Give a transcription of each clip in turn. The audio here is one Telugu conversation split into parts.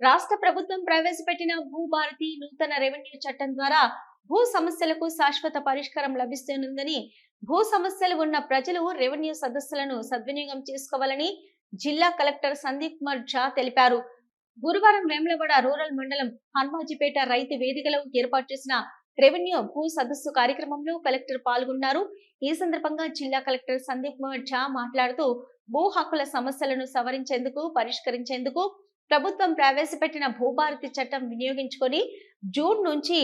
రాష్ట్ర ప్రభుత్వం ప్రవేశపెట్టిన భూభారతి నూతన రెవెన్యూ చట్టం ద్వారా భూ సమస్యలకు శాశ్వత పరిష్కారం లభిస్తుందని భూ సమస్యలు ఉన్న ప్రజలు రెవెన్యూ సదస్సులను సద్వినియోగం చేసుకోవాలని జిల్లా కలెక్టర్ సందీప్ కుమార్ ఝా తెలిపారు. గురువారం వేములవాడ రూరల్ మండలం హన్మాజిపేట రైతు వేదికలో ఏర్పాటు చేసిన రెవెన్యూ భూ సదస్సు కార్యక్రమంలో కలెక్టర్ పాల్గొన్నారు. ఈ సందర్భంగా జిల్లా కలెక్టర్ సందీప్ కుమార్ ఝా మాట్లాడుతూ భూ హక్కుల సమస్యలను సవరించేందుకు పరిష్కరించేందుకు ప్రభుత్వం ప్రవేశపెట్టిన భూభారతి చట్టం వినియోగించుకొని జూన్ నుంచి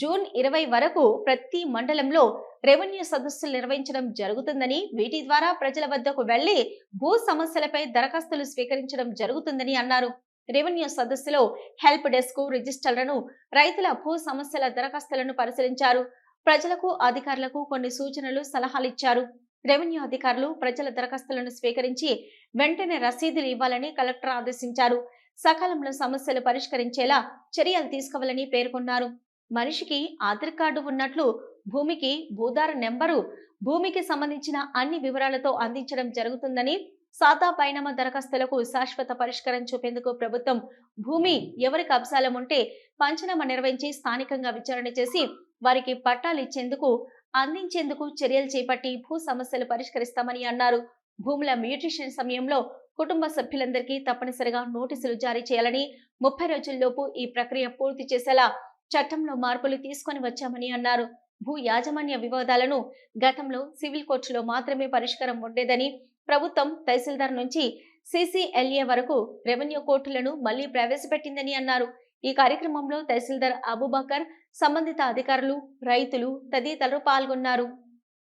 జూన్ ఇరవై వరకు ప్రతి మండలంలో రెవెన్యూ సదస్సులు నిర్వహించడం జరుగుతుందని వీటి ద్వారా ప్రజల వద్దకు వెళ్ళి భూ సమస్యలపై దరఖాస్తులు స్వీకరించడం జరుగుతుందని అన్నారు. రెవెన్యూ సదస్సులో హెల్ప్ డెస్క్ రిజిస్టర్లను రైతుల భూ సమస్యల దరఖాస్తులను పరిశీలించారు. ప్రజలకు అధికారులకు కొన్ని సూచనలు సలహాలు ఇచ్చారు. రెవెన్యూ అధికారులు ప్రజల దరఖాస్తులను స్వీకరించి వెంటనే రసీదులు ఇవ్వాలని కలెక్టర్ ఆదేశించారు. సకాలంలో సమస్యలు పరిష్కరించేలా చర్యలు తీసుకోవాలని పేర్కొన్నారు. మనిషికి ఆధార్ కార్డు ఉన్నట్లు భూమికి భూదార నెంబరు భూమికి సంబంధించిన అన్ని వివరాలతో అందించడం జరుగుతుందని సాదా పైనమ దరఖాస్తులకు శాశ్వత పరిష్కారం చూపేందుకు ప్రభుత్వం భూమి ఎవరి కబ్జాలం ఉంటే పంచనామా నిర్వహించి స్థానికంగా విచారణ చేసి వారికి పట్టాలు ఇచ్చేందుకు అందించేందుకు చర్యలు చేపట్టి భూ సమస్యలు పరిష్కరిస్తామని అన్నారు. భూముల మ్యూటేషన్ సమయంలో కుటుంబ సభ్యులందరికీ తప్పనిసరిగా నోటీసులు జారీ చేయాలని ముప్పై రోజుల్లోపు ఈ ప్రక్రియ పూర్తి చేసేలా చట్టంలో మార్పులు తీసుకొని వచ్చామని అన్నారు. భూ యాజమాన్య వివాదాలను గతంలో సివిల్ కోర్టులో మాత్రమే పరిష్కారం ఉండేదని ప్రభుత్వం తహసీల్దార్ నుంచి సిసిఎల్ఏ వరకు రెవెన్యూ కోర్టులను మళ్ళీ ప్రవేశపెట్టిందని అన్నారు. ఈ కార్యక్రమంలో తహసీల్దార్ అబుబకర్ సంబంధిత అధికారులు రైతులు తదితరులు పాల్గొన్నారు.